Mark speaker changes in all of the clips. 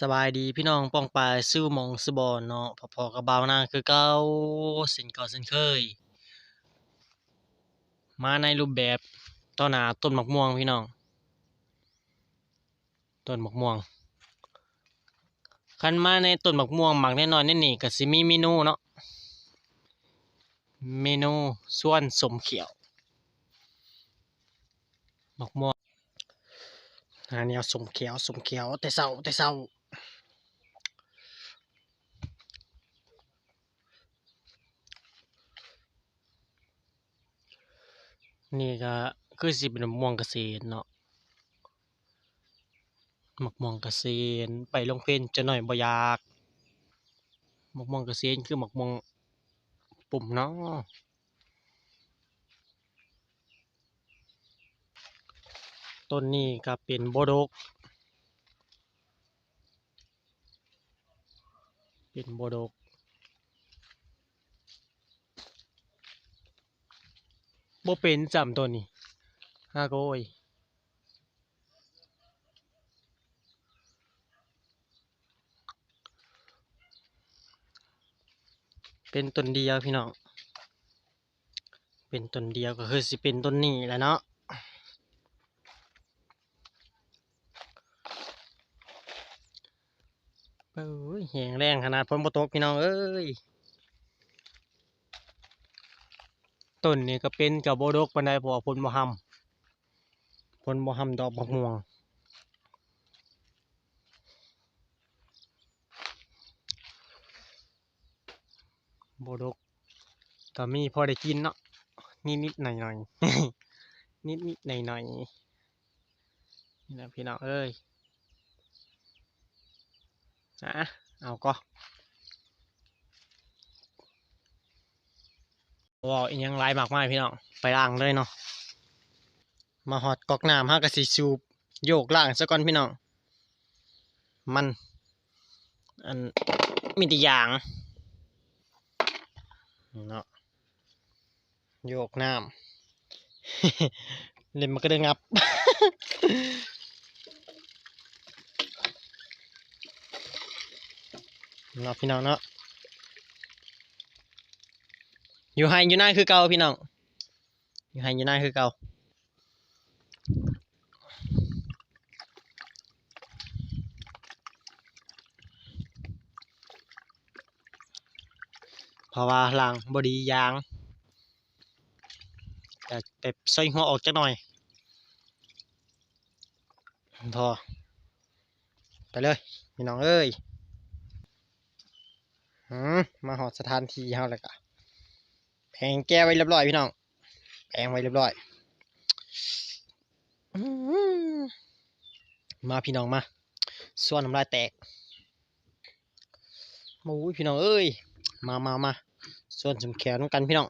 Speaker 1: สบายดีพี่น้องป้องปายซื้อมองซื้อบอนเนาะพอๆกับบ่าวนาคือเก่าเช่นก่าเช่นเคย มาในรูปแบบต้นหนาต้นมะม่วงพี่น้องต้นมะม่วงคันมาในต้นมะม่วงหมักแน่นอนแน่นี่ก็สิมีเมนูเนาะเมนูส่วนสมเขียวมะม่วงอันนี้เอาสมเขียวสมเขียวแต่เศร้าแต่เศร้า นี่ก็คือสิเป็นมะม่วงเกษตรเนาะมะม่วงเกษตรไปลงเพลนจะหน่อยบ่อยากมะม่วงเกษตรคือมะม่วงปุ่มเนาะต้นนี้ก็เป็นโบดก เป็นโบดก บ่เป็นจำตัวนี้ฮาโกยเป็นต้นเดียวพี่น้อง เป็นต้นเดียวก็คือสิเป็นต้นนี้แหละเนาะเอ้ยแหงแรงขนาดฝนบ่ตกพี่น้องเอ้ย ต้นนี้ก็เป็นกับโบดกปานใดเพราะว่าฝนบ่ห่ำฝนบ่หำดอกบักม่วงโบดกก็มีพอได้กินเนาะนิดนิดหน่อยหน่อยนิดนิดหน่อยหน่อยนี่นะพี่น้องเอ้ยนะเอาก็ ว้าวอีกยังหลายมากมายพี่น้องไปล้างเลยเนาะมาหอดกอกน้ำห้ากระสีสูบโยกล่างซะก่อนพี่น้องมันอันมีแต่ยางเนาะโยกน้ำเล่นมันก็ได้งับเนาะพี่น้องเนาะ อยู่ไฮอยู่หน้าคือเก่าพี่น้อง อยู่ไฮอยู่หน้าคือเก่าเพราะว่าหลังบดียางจะไปใส่หัวออกจักหน่อย พอ ไปเลยพี่น้องเอ้ยหืมมาหอดสถานที่เฮาแล้วก็ แผงแก้ไว้เรียบร้อยพี่น้องแผงไว้เรียบร้อยมาพี่น้องมาส่วนน้ำลายแตกมาอุ้ยพี่น้องเอ้ยมามามาส่วนสมแขนกันพี่น้อง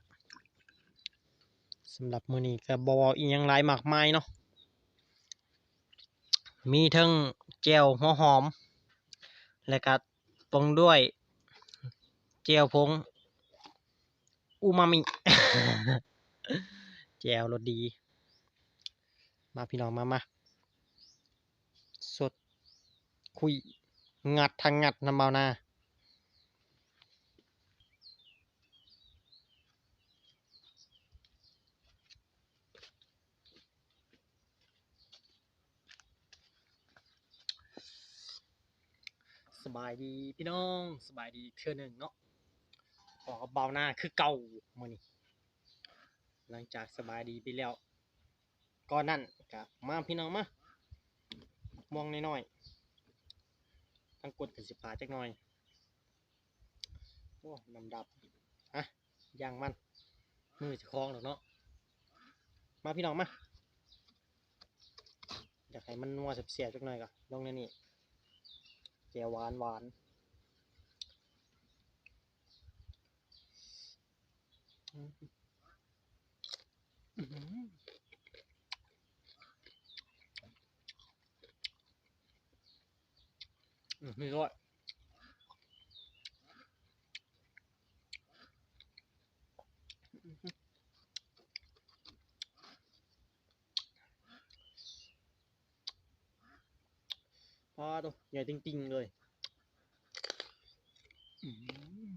Speaker 1: สำหรับมือนี้ก็บออีหยังหลายมากมายเนาะมีทั้งแจ่วหัวหอม แล้วก็ปรุงด้วยเจียวพง อูมามิแจวรสดี มาพี่น้องมามาสด คุย งัดทางงัดน้ำเบานาสบายดีพี่น้องสบายดีเทื่อหนึ่งเนาะ เบาหน้าคือเก่ามื้อนี้หลังจากสบายดีไปแล้วก่อนนั่นก็มาพี่น้องมามองน้อยๆทั้งกดกับสิปาจักหน่อยโอ้ดำดับอะย่างมัน มือจะคล้องหรอกเนาะมาพี่น้องมาอยากให้มันนัวเสียบๆจักหน่อยก็ลงในนี่แจ่วหวานหวาน ๆอื้อหืออืมนี่ด้วยพอตัว ใหญ่จริงๆเลยอืม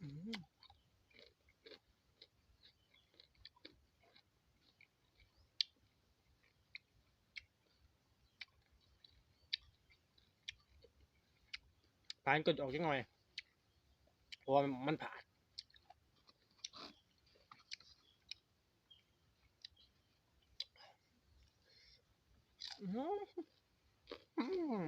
Speaker 1: อืม ผ่านกดออกจังหน่อยเพราะว่ามันผ่านอืมอืม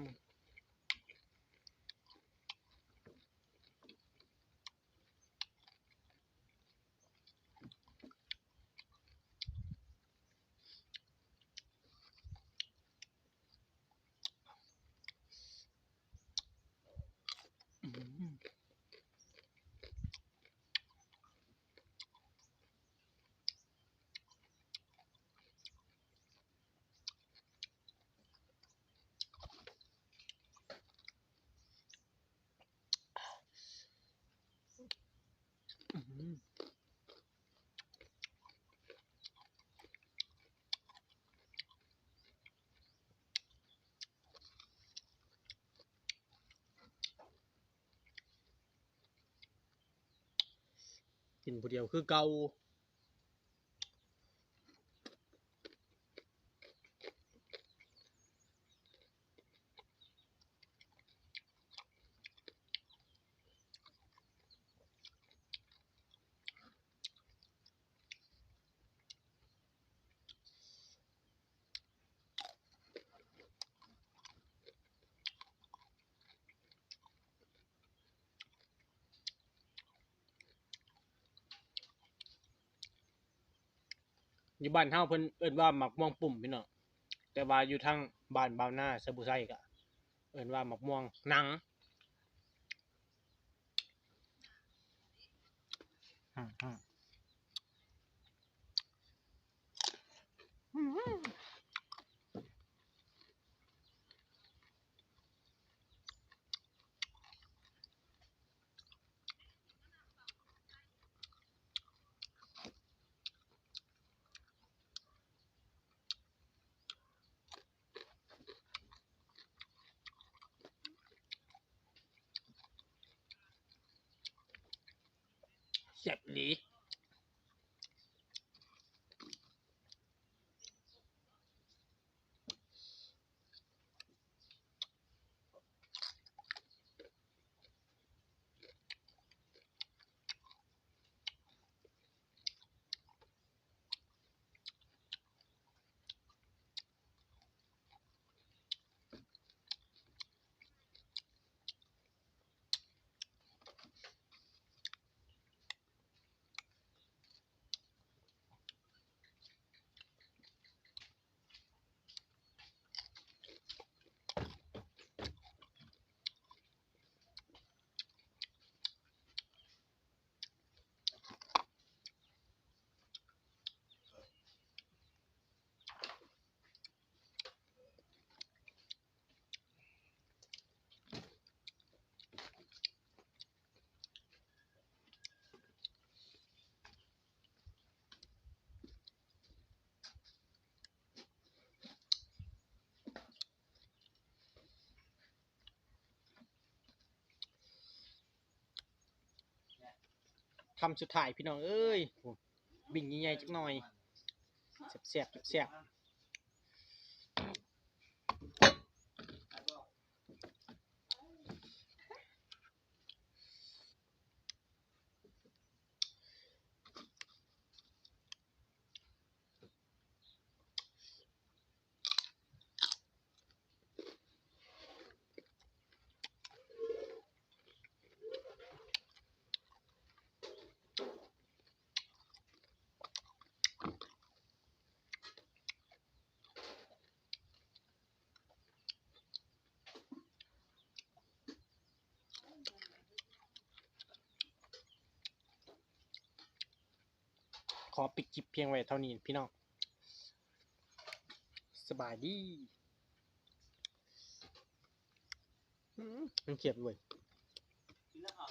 Speaker 1: อืมอืม กินผู้เดียวคือเก่า อยู่บ้านเฮาเพิ่นเอิ้นว่าหมักม่วงปุ่มพี่น้องแต่ว่าอยู่ทางบ้านบาวนาสบุไซก็เอิ้นว่าหมักม่วงหนังอืมอืม แบบอี คำสุดท้ายพี่น้องเอ้ยบิ่งใหญ่ๆจักหน่อยแซ่บๆแซ่บ ขอปิดคลิปเพียงไว้เท่านี้พี่น้องสบายดีมมันเขียบเลย